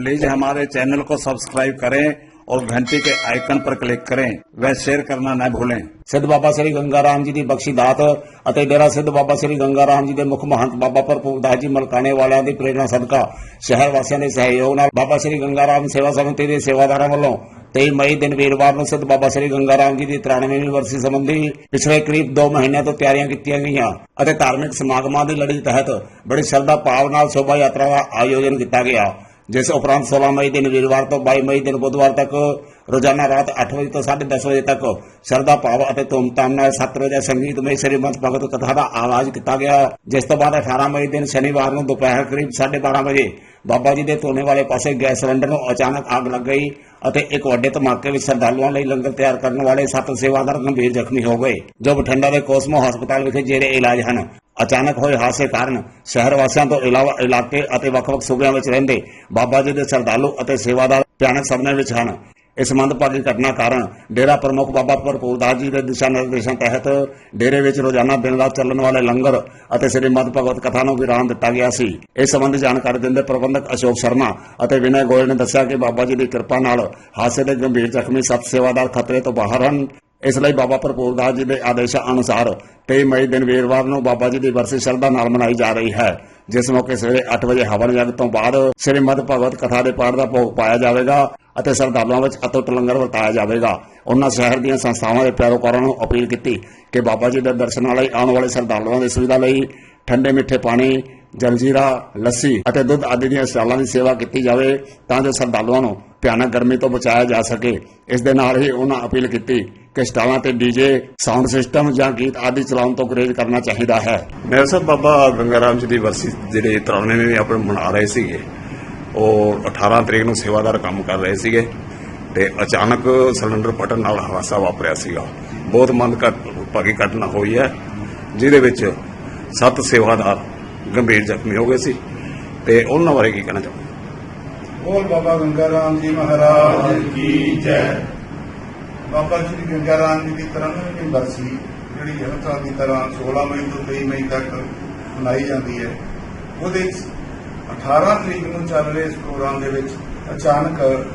Please हमारे channel को subscribe करें और घंटी के आइकन पर क्लिक करें व शेयर करना न भूलें ਸਿੱਧ ਬਾਬਾ ਸ੍ਰੀ ਗੰਗਾ ਰਾਮ ਜੀ ਦੀ ਬਖਸ਼ੀ ਦਾਤ ਅਤੇ ਡੇਰਾ ਸਿੱਧ ਬਾਬਾ ਸ੍ਰੀ ਗੰਗਾ ਰਾਮ ਜੀ ਦੇ ਮੁੱਖ ਮਹੰਤ ਬਾਬਾ ਭਰਪੂਰ ਦਾਸ ਜੀ ਮਲਕਾਣੇ ਵਾਲਿਆਂ ਦੀ ਪ੍ਰੇਰਣਾ ਸਦਕਾ ਸ਼ਹਿਰ ਵਾਸੀਆਂ ਦੇ ਸਹਿਯੋਗ ਨਾਲ ਬਾਬਾ ਸ੍ਰੀ ਗੰਗਾ ਰਾਮ ਸੇਵਾ ਸਮਿਤੀ ਦੇ ਸੇਵਾਦਾਰਾਂ ਵੱਲੋਂ 23 ਮਈ ਦਿਨ ਵੀਰਵਾਰ ਨੂੰ ਸਿੱਧ ਬਾਬਾ ਸ੍ਰੀ ਗੰਗਾ ਰਾਮ ਜੀ ਦੀ 93ਵੀਂ ਵਰਸੀ ਸੰਬੰਧੀ ਪਿਛਲੇ ਕਰੀਬ 2 ਮਹੀਨਿਆਂ ਤੋਂ ਤਿਆਰੀਆਂ ਕੀਤੀਆਂ ਗਈਆਂ ਅਤੇ ਧਾਰਮਿਕ ਸਮਾਗਮਾਂ ਦੀ ਲੜੀ ਤਹਿਤ ਬੜੀ ਸ਼ਰਧਾ ਭਾਵ ਨਾਲ ਸ਼ੋਭਾ ਯਾਤਰਾ ਦਾ ਆਯੋਜਨ ਕੀਤਾ ਗਿਆ ਜਿਸ ਉਪਰੰਤ 16 ਮਈ ਦਿਨ ਵੀਰਵਾਰ ਤੋਂ 22 ਮਈ ਦਿਨ ਬੁੱਧਵਾਰ ਤੱਕ ਰੋਜ਼ਾਨਾ ਰਾਤ 8 ਵਜੇ ਤੋਂ 10:30 ਵਜੇ ਤੱਕ ਸ਼ਰਧਾ ਭਾਵ ਅਤੇ ਧੂਮਧਾਮ ਨਾਲ 7 ਵਜੇ ਸੰਗੀਤਮਈ ਸ੍ਰੀਮੰਤ ਭਗਤ ਕਥਾ ਦਾ ਆਵਾਜ਼ ਕੀਤਾ ਗਿਆ। ਜਿਸ ਤੋਂ ਬਾਅਦ 18 ਮਈ ਦਿਨ ਸ਼ਨੀਵਾਰ ਨੂੰ ਦੁਪਹਿਰ ਕਰੀਬ 12:30 ਵਜੇ ਬਾਬਾ ਜੀ ਦੇ ਧੋਨੇ ਵਾਲੇ ਪਾਸੇ ਗੈਸ ਸਿਲੰਡਰ ਨੂੰ ਅਚਾਨਕ ਅੱਗ ਲੱਗ ਗਈ ਅਤੇ ਇੱਕ ਵੱਡੇ ਧਮਾਕੇ ਵਿੱਚ ਸ਼ਰਧਾਲੂਆਂ ਲਈ ਲੰਗਰ ਤਿਆਰ ਕਰਨ ਵਾਲੇ ਸੱਤ ਸੇਵਾਦਾਰ ਗੰਭੀਰ ਜ਼ਖਮੀ ਹੋ ਗਏ, ਜੋ ਬਠਿੰਡਾ ਦੇ ਕੋਸਮੋ ਹਸਪਤਾਲ ਵਿਖੇ ਜੇਰੇ ਇਲਾਜ ਹਨ। ਅਚਾਨਕ ਹੋਏ ਹਾਦਸੇ ਕਾਰਨ ਸ਼ਹਿਰ ਵਾਸੀਆਂ ਤੋਂ ਇਲਾਵਾ ਇਲਾਕੇ ਅਤੇ ਵੱਖ-ਵੱਖ ਸੂਬਿਆਂ ਵਿੱਚ ਰਹਿੰਦੇ ਬਾਬਾ ਜੀ ਦੇ ਸ਼ਰਧਾਲੂ ਅਤੇ ਸੇਵਾਦਾਰ ਭਿਆਨਕ ਸਪਨੇ ਵਿੱਚ ਹਨ। ਇਸ ਮੰਦਭਾਗੀ ਘਟਨਾ ਕਾਰਨ ਡੇਰਾ ਪ੍ਰਮੁੱਖ ਬਾਬਾ ਭਰਪੂਰ ਜੀ ਦੇ ਦਿਸ਼ਾ ਨਿਰਦੇਸ਼ਾਂ ਤਹਿਤ ਡੇਰੇ ਵਿੱਚ ਰੋਜ਼ਾਨਾ ਦਿਨ ਰਾਤ ਚੱਲਣ ਵਾਲੇ ਲੰਗਰ ਅਤੇ ਸ੍ਰੀਮਦ ਭਗਵਤ ਕਥਾ ਨੂੰ ਵਿਰਾਮ ਦਿੱਤਾ ਗਿਆ ਸੀ। ਇਸ ਸੰਬੰਧੀ ਜਾਣਕਾਰੀ ਦਿੰਦੇ ਪ੍ਰਬੰਧਕ ਅਸ਼ੋਕ ਸ਼ਰਮਾ ਅਤੇ ਵਿਨੈ ਗੋਇਲ ਨੇ ਦੱਸਿਆ ਕਿ ਬਾਬਾ ਜੀ ਦੀ ਕਿਰਪਾ ਨਾਲ ਹਾਦਸੇ ਦੇ ਗੰਭੀਰ ਜ਼ਖਮੀ ਸੱਤ ਸੇਵਾਦਾਰ ਖਤਰੇ ਤੋਂ ਬਾਹਰ ਹਨ। ਇਸ ਲਈ ਬਾਬਾ ਭਰਪੂਰਦਾਸ ਜੀ ਦੇ ਆਦੇਸ਼ਾਂ ਅਨੁਸਾਰ 23 ਮਈ ਦਿਨ ਵੀਰਵਾਰ ਨੂੰ ਬਾਬਾ ਜੀ ਦੀ ਵਰਸੀ ਸ਼ਰਧਾ ਨਾਲ ਮਨਾਈ ਜਾ ਰਹੀ ਹੈ। ਜਿਸ ਮੌਕੇ ਸਵੇਰੇ 8 ਵਜੇ ਹਵਨ ਯੱਗ ਤੋਂ ਬਾਅਦ ਸ੍ਰੀਮਦ ਭਗਵਤ ਕਥਾ ਦੇ ਪਾਠ ਦਾ ਭੋਗ ਪਾਇਆ ਜਾਵੇਗਾ ਅਤੇ ਸ਼ਰਧਾਲੂਆਂ ਵਿੱਚ ਅਤੁੱਟ ਲੰਗਰ ਵਰਤਾਇਆ ਜਾਵੇਗਾ। ਉਹਨਾਂ ਸ਼ਹਿਰ ਦੀਆਂ ਸੰਸਥਾਵਾਂ ਦੇ ਪੈਰੋਕਾਰਾਂ ਨੂੰ ਅਪੀਲ ਕੀਤੀ ਕਿ ਬਾਬਾ ਜੀ ਦੇ ਦਰਸ਼ਨਾਂ ਲਈ ਆਉਣ ਵਾਲੇ ਸ਼ਰਧਾਲੂਆਂ ਦੀ ਸੁਵਿਧਾ ਲਈ ਠੰਡੇ ਮਿੱਠੇ ਪਾਣੀ, ਜਲਜੀਰਾ, ਲੱਸੀ ਅਤੇ ਦੁੱਧ ਆਦਿ ਦੀਆਂ ਸਟਾਲਾਂ ਦੀ ਸੇਵਾ ਕੀਤੀ ਜਾਵੇ ਤਾਂ ਜੋ ਸ਼ਰਧਾਲੂਆਂ ਨੂੰ ਭਿਆਨਕ ਗਰਮੀ ਤੋਂ ਬਚਾਇਆ ਜਾ ਸਕੇ। ਇਸ ਦੇ ਨਾਲ ਹੀ ਉਹਨਾਂ ਅਪੀਲ ਕੀਤੀ ਕਿ ਸਟਾਲਾਂ ਤੇ ਡੀਜੇ ਸਾਊਂਡ ਸਿਸਟਮ ਜਾਂ ਗੀਤ ਆਦਿ ਚਲਾਉਣ ਤੋਂ ਗੁਰੇਜ਼ ਕਰਨਾ ਚਾਹੀਦਾ ਹੈ। ਮੇਰਾ ਸਾਹਿਬ ਬਾਬਾ ਗੰਗਾ ਰਾਮ ਜੀ ਦੀ ਵਰਸੀ ਜਿਹੜੇ 93ਵੇਂ ਆਪਣੇ ਮਨਾ ਰਹੇ ਸੀਗੇ। ਉਹ 18 ਤਰੀਕ ਨੂੰ ਸੇਵਾਦਾਰ ਕੰਮ ਕਰ ਰਹੇ ਸੀਗੇ ਤੇ ਅਚਾਨਕ ਸਿਲੰਡਰ ਪਟਣ ਨਾਲ ਹਾਦਸਾ ਵਾਪਰਿਆ ਸੀਗਾ। ਬਹੁਤ ਮਨ ਭਾਗੀ ਘਟਨਾ ਹੋਈ ਹੈ ਜਿਹਦੇ ਵਿੱਚ ਸੱਤ ਸੇਵਾਦਾਰ ਗੰਭੀਰ ਜ਼ਖਮੀ ਹੋ ਗਏ ਸੀ। ਤੇ ਉਹਨਾਂ ਬਾਰੇ ਕੀ ਕਹਿਣਾ ਚਾਹੁੰਦੇ ਬੋਲ ਬਾਬਾ ਗੰਗਾ ਰਾਮ ਜੀ ਮਹਾਰਾਜ ਕੀ ਜੈ। ਬਾਬਾ ਜੀ ਗੰਗਾ ਰਾਮ ਜੀ ਦੀ ਤਰ੍ਹਾਂ ਬਰਸੀ ਜਿਹੜੀ ਹਰ ਦੀ ਤਰ੍ਹਾਂ 16 ਮਈ ਤੋਂ 23 ਮਈ ਤੱਕ ਮਨਾਈ ਜਾਂਦੀ ਹੈ। ਉਹਦੇ 18 ਤਰੀਕ ਨੂੰ ਚੱਲ ਰਹੇ ਇਸ ਪ੍ਰੋਗਰਾਮ ਦੇ ਵਿੱਚ ਅਚਾਨਕ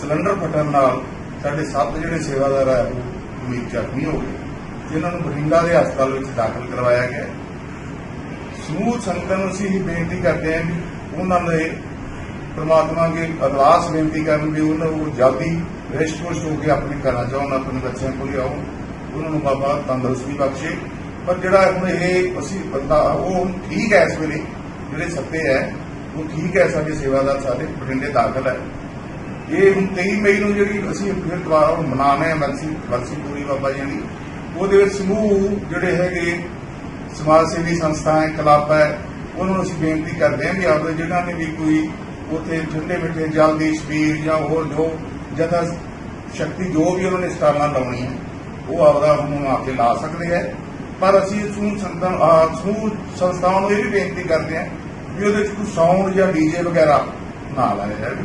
ਸਿਲੰਡਰ ਫਟਣ ਨਾਲ ਸਾਡੇ ਸੱਤ ਜਿਹੜੇ ਸੇਵਾਦਾਰ ਆ ਉਹ ਮੀਤ ਜ਼ਖਮੀ ਹੋ ਗਏ ਜਿਨ੍ਹਾਂ ਨੂੰ ਬਠਿੰਡਾ ਦੇ ਹਸਪਤਾਲ ਵਿੱਚ ਦਾਖਲ ਕਰਵਾਇਆ ਗਿਆ। ਸਮੂਹ ਸੰਗਤਾਂ ਨੂੰ ਅਸੀਂ ਇਹ ਬੇਨਤੀ ਕਰਦੇ ਹਾਂ ਕਿ ਉਹਨਾਂ ਦੇ ਪ੍ਰਮਾਤਮਾ ਅੱਗੇ ਅਰਦਾਸ ਬੇਨਤੀ ਕਰਨ ਵੀ ਉਹਨਾਂ ਨੂੰ ਜਲਦੀ ਰਿਸ਼ਟ ਹੋ ਕੇ ਆਪਣੇ ਘਰਾਂ ਜਾਉਣ ਆਪਣੇ ਬੱਚਿਆਂ ਕੋਲ ਆਉਣ, ਉਹਨਾਂ ਨੂੰ ਬਾਬਾ ਤੰਦਰੁਸਤੀ ਬਖਸ਼ੇ। ਪਰ ਜਿਹੜਾ ਹੁਣ ਇਹ ਅਸੀਂ ਬੰਦਾ, ਉਹ ਹੁਣ ਠੀਕ ਹੈ ਇਸ ਵੇਲੇ, ਜਿਹੜੇ ਸੱਤੇ ਹੈ, ਉਹ ਠੀਕ ਹੈ ਸਾਡੇ ਸੇਵਾਦਾਰ, ਸਾਡੇ ਬਠਿੰਡੇ ਦਾਖਲ ਹੈ। ਇਹ ਹੁਣ 23 ਮਈ ਨੂੰ ਜਿਹੜੀ ਅਸੀਂ ਫਿਰ ਦੁਬਾਰਾ ਉਹ ਮਨਾਉਣੇ ਆ ਬਰਸੀ ਬਰਸੀ ਪੂਰੀ ਬਾਬਾ ਜੀ ਦੀ, ਉਹਦੇ ਵਿੱਚ ਸਮੂਹ ਜਿਹੜੇ ਹੈਗੇ, ਸਮਾਜ ਸੇਵੀ ਸੰਸਥਾਵਾਂ ਕਲੱਬ ਹੈ, ਉਹਨਾਂ ਨੂੰ ਅਸੀਂ ਬੇਨਤੀ ਕਰਦੇ ਹਾਂ ਵੀ ਆਪਣੇ ਜਿਨ੍ਹਾਂ ਨੇ ਵੀ ਕੋਈ ਉੱਥੇ ਠੰਡੇ ਮਿੱਠੇ ਜਲ ਦੀ ਸਬੀਰ ਜਾਂ ਹੋਰ ਜੋ ਜਥਾ ਸ਼ਕਤੀ ਜੋ ਵੀ ਉਹਨਾਂ ਨੇ ਸਟਾਲਾਂ ਲਾਉਣੀਆਂ ਉਹ ਆਪਦਾ ਹੁਣ ਆ ਕੇ ਲਾ ਸਕਦੇ ਹੈ। ਪਰ ਅਸੀਂ ਸਮੂਹ ਸੰਤਾਂ ਆਹ ਸਮੂਹ ਸੰਸਥਾਵਾਂ ਨੂੰ ਇਹ ਵੀ ਬੇਨਤੀ ਕਰਦੇ ਹਾਂ ਵੀ ਉਹਦੇ ਵਿੱਚ ਕੋਈ ਸਾਊਂਡ ਜਾਂ ਡੀਜੇ ਵਗੈਰਾ ਨਾ ਲਾਇਆ ਜਾਵੇ।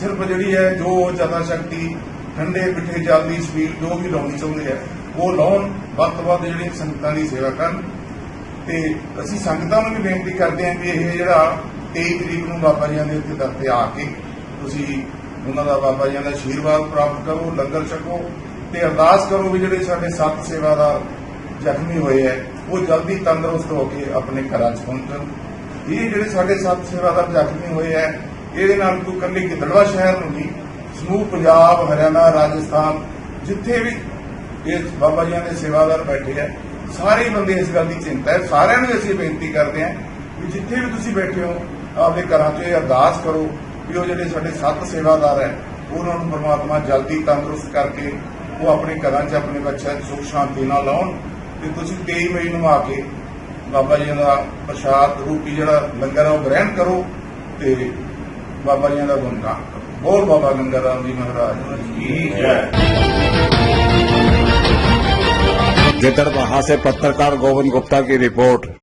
ਸਿਰਫ ਜਿਹੜੀ ਹੈ ਜੋ ਜਥਾ ਸ਼ਕਤੀ, ਠੰਡੇ ਮਿੱਠੇ ਜਲ ਦੀ ਛਬੀਲ ਜੋ ਵੀ ਲਾਉਣੀ ਚਾਹੁੰਦੇ ਆ, ਉਹ ਲਾਉਣ, ਵੱਧ ਤੋਂ ਵੱਧ ਜਿਹੜੀ ਸੰਗਤਾਂ ਦੀ ਸੇਵਾ ਕਰਨ। ਤੇ ਅਸੀਂ ਸੰਗਤਾਂ ਨੂੰ ਵੀ ਬੇਨਤੀ ਕਰਦੇ ਹਾਂ ਵੀ ਇਹ ਜਿਹੜਾ 23 ਤਰੀਕ ਨੂੰ ਬਾਬਾ ਜੀ ਦੇ ਉੱਤੇ ਦਰ ਤੇ ਆ ਕੇ ਤੁਸੀਂ ਉਹਨਾਂ ਦਾ ਬਾਬਾ ਜੀ ਦਾ ਆਸ਼ੀਰਵਾਦ ਪ੍ਰਾਪਤ ਕਰੋ, ਲੰਗਰ ਛਕੋ ਤੇ ਅਰਦਾਸ ਕਰੋ ਵੀ ਜਿਹੜੇ ਸਾਡੇ ਸੱਤ ਸੇਵਾਦਾਰ ਜ਼ਖਮੀ ਹੋਏ ਹੈ, ਉਹ ਜਲਦੀ ਤੰਦਰੁਸਤ ਹੋ ਕੇ ਆਪਣੇ ਘਰਾਂ 'ਚ ਪਹੁੰਚਣ। ਇਹ ਜਿਹੜੇ ਸਾਡੇ ਸੱਤ ਸੇਵਾਦਾਰ ਜ਼ਖਮੀ ਹੋਏ ਹੈ, ਇਹਦੇ ਨਾਲ ਕੋਈ ਇਕੱਲੇ ਗਿੱਦੜਵਾ ਸ਼ਹਿਰ ਨੂੰ ਨਹੀਂ, ਸਮੂਹ ਪੰਜਾਬ, ਹਰਿਆਣਾ, ਰਾਜਸਥਾਨ, ਜਿੱਥੇ ਵੀ ਇਹ ਬਾਬਾ ਜੀ ਦੇ ਸੇਵਾਦਾਰ ਬੈਠੇ ਹੈ, ਸਾਰੇ ਬੰਦੇ ਇਸ ਗੱਲ ਦੀ ਚਿੰਤਾ ਹੈ, ਸਾਰਿਆਂ ਨੂੰ ਅਸੀਂ ਬੇਨਤੀ ਕਰਦੇ ਹਾਂ ਕਿ ਜਿੱਥੇ ਵੀ ਤੁਸੀਂ ਬੈਠੇ ਹੋ, ਆਪਦੇ ਘਰਾਂ 'ਚ ਇਹ ਅਰਦਾਸ ਕਰੋ ਵੀ ਉਹ ਜਿਹੜੇ ਸਾਡੇ ਸੱਤ ਸੇਵਾਦਾਰ ਹੈ ਉਹਨਾਂ ਨੂੰ ਪਰਮਾਤਮਾ ਜਲਦੀ ਤੰਦਰੁਸਤ ਕਰਕੇ ਉਹ ਆਪਣੇ ਘਰਾਂ 'ਚ ਆਪਣੇ ਬੱਚਿਆਂ 'ਚ ਸੁਖ ਸ਼ਾਂਤੀ ਨਾਲ ਲਾਉਣ ਤੇ ਤੁਸੀਂ 23 ਮਈ ਨੂੰ ਆ ਕੇ ਬਾਬਾ ਜੀ ਦਾ ਪ੍ਰਸ਼ਾਦ ਰੂਪੀ ਜਿਹੜਾ ਲੰਗਰ ਆ ਉਹ ਗ੍ਰਹਿਣ ਕਰੋ ਤੇ ਬਾਬਾ ਜੀ ਦਾ ਗੁਣਗਾਨ ਕਰੋ ਬੋਲ ਬਾਬਾ ਗੰਗਾ ਰਾਮ ਜੀ ਮਹਾਰਾਜ ਕੀ ਜੈ गिदड़बाहा से पत्रकार गोविंद गुप्ता की रिपोर्ट